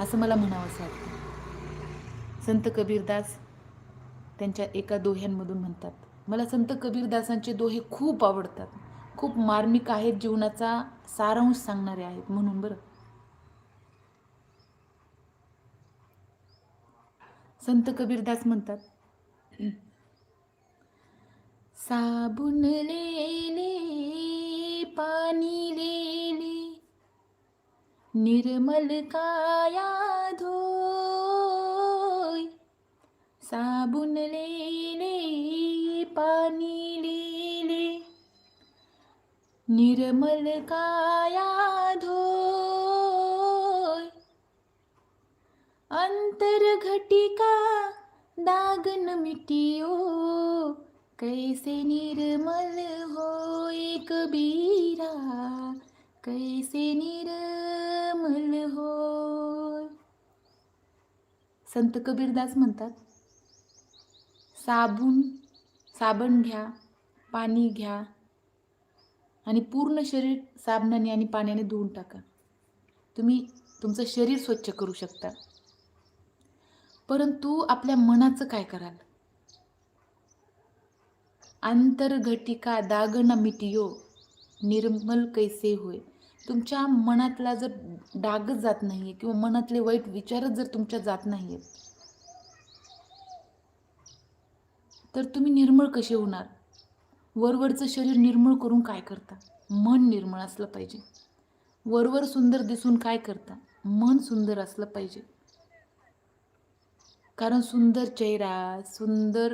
असं मला म्हणावंसं वाटतं. संत कबीरदास त्यांच्या एका दोह्यांमधून म्हणतात मला संत कबीरदासांचे दोहे खूप आवडतात. खूप मार्मिक आहेत जीवनाचा सारांश सांगणारे आहेत म्हणून बरं. संत कबीरदास म्हणतात साबुन लेले पाणी निर्मल काया धोय साबुन लेले पाणी लेले। निर्मल काया धोय अंतर घटिका दागन मिटियो। कैसे निर्मल होय कबीरा कैसे निरमल हो? संत कबीरदास म्हणतात साबून साबण घ्या पाणी घ्या आणि पूर्ण शरीर साबणाने आणि पाण्याने धुवून टाका. तुम्ही तुमचं शरीर स्वच्छ करू शकता. परंतु आपल्या मनाचं काय कराल? आंतरघटिका दागना मिटियो निर्मल कैसे होय? तुमच्या मनातला जर डागच जात नाहीये किंवा मनातले वाईट विचारच जर तुमच्या जात नाहीयेत तर तुम्ही निर्मळ कसे होणार? वरवरचं शरीर निर्मळ करून काय करता? मन निर्मळ असलं पाहिजे. वरवर सुंदर दिसून काय करता? मन सुंदर असलं पाहिजे. कारण सुंदर चेहरा सुंदर